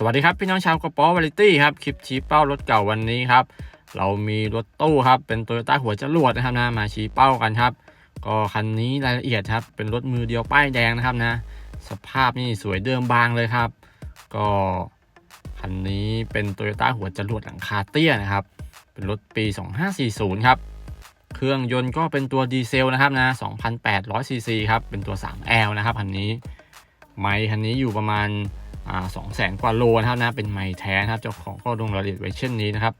สวัสดีครับ พี่น้องชาวกระป๋อวาริตี้ครับ คลิปชี้เป้ารถเก่าวันนี้ครับ เรามีรถตู้ครับ เป็นโตโยต้าหัวจรวดนะครับนะมาชี้เป้ากันครับ ก็คันนี้รายละเอียดครับ เป็นรถมือเดียวป้ายแดงนะครับนะ สภาพนี่สวยเดิมบางเลยครับ ก็คันนี้เป็นโตโยต้าหัวจรวดหลังคาเตี้ยนะครับ เป็นรถปี 2540 ครับ เครื่องยนต์ก็เป็นตัวดีเซลนะครับนะ2,800ซีซีครับ เป็นตัว 3L นะครับคันนี้ ไมค์คันนี้อยู่ประมาณ อ่า2แสนกว่าโลนะครับนะเป็นไมค์แท้นะครับเจ้าของก็ลงรายละเอียดไว้เช่นนี้นะครับ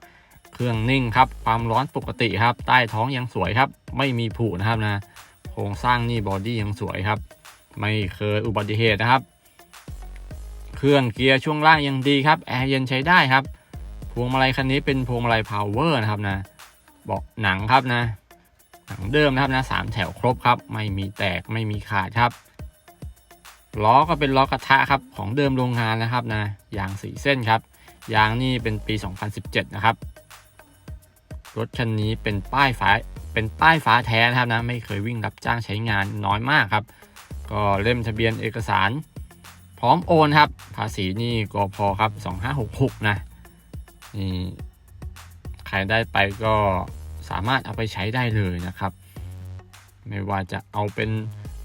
เครื่องนิ่งครับความร้อนปกติครับ ใต้ท้องยังสวยครับ ไม่มีผุนะครับนะโครงสร้างนี่บอดี้ยังสวยครับ ไม่เคยอุบัติเหตุนะครับ เครื่องเกียร์ช่วงล่างยังดีครับแอร์เย็นใช้ได้ครับพวงมาลัยคันนี้เป็นพวงมาลัยพาวเวอร์นะครับนะบาะหนังครับนะหนังเดิมนะครับนะสามแถวครบครับ ไม่มีแตกไม่มีขาดครับ ล้อก็เป็นล้อกระทะครับของเดิมโรงงานนะครับนะยางสีเส้นครับ ยางนี่เป็นปี 2017 นะครับ รถคันนี้เป็นป้ายฟ้าเป็นป้ายฟ้าแท้นะครับนะไม่เคยวิ่งรับจ้างใช้งานน้อยมากครับ ก็เล่มทะเบียนเอกสาร พร้อมโอนครับ ภาษีนี่กพครับ 2566 นะนี่ใครได้ไปก็สามารถเอาไปใช้ได้เลยนะครับ ไม่ว่าจะเอาเป็น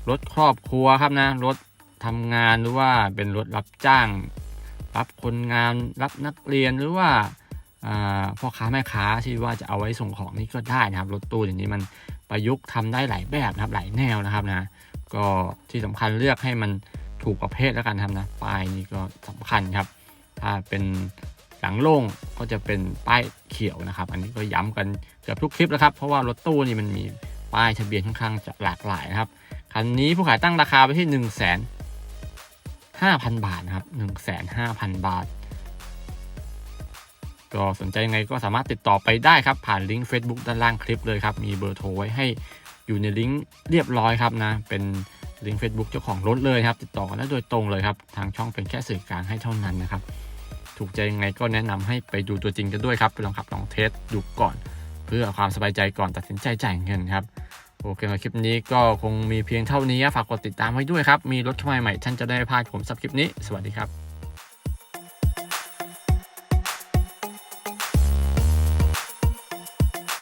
รถครอบครัวครับนะรถ ทำงานหรือว่าเป็นรถรับจ้าง รับคนงานรับนักเรียนหรือว่าพ่อค้าแม่ค้าที่ว่าจะเอาไว้ส่งของนี่ก็ได้นะครับรถตู้อย่างนี้มันประยุกต์ทำได้หลายแบบนะครับหลายแนวนะครับนะก็ที่สำคัญเลือกให้มันถูกประเภทแล้วกันครับนะป้ายนี่ก็สำคัญครับ ถ้าเป็นหลังโล่งก็จะเป็นป้ายเขียวนะครับ อันนี้ก็ย้ำกันเกือบทุกคลิปแล้วครับเพราะว่ารถตู้นี่มันมีป้ายทะเบียนค่อนข้างจะหลากหลายนะครับคันนี้ผู้ขายตั้งราคาไปที่1นึ่งแส นห้าพันบาทนะครับ1นึ่งแสนห้าพันบาท ก็สนใจยังไงก็สามารถติดต่อไปได้ครับ ผ่านลิงก์ Facebook ด้านล่างคลิปเลยครับ มีเบอร์โทรไว้ให้อยู่ในลิงก์เรียบร้อยครับนะ เป็นลิงก์ Facebook เจ้าของรถเลยครับ ติดต่อกันได้โดยตรงเลยครับ ทางช่องเป็นแค่สื่อกลางให้เท่านั้นนะครับ ถูกใจยังไงก็แนะนำให้ไปดูตัวจริงกันด้วยครับ ไปลองขับลองเทสดูก่อน เพื่อความสบายใจก่อนตัดสินใจจ่ายเงินครับ โอเคสำหรับคลิปนี้ก็คงมีเพียงเท่านี้ฝากกดติดตามไว้ด้วยครับ มีรถเข้ามาใหม่ท่านจะได้พลาดผมสับคลิปนี้ สวัสดีครับ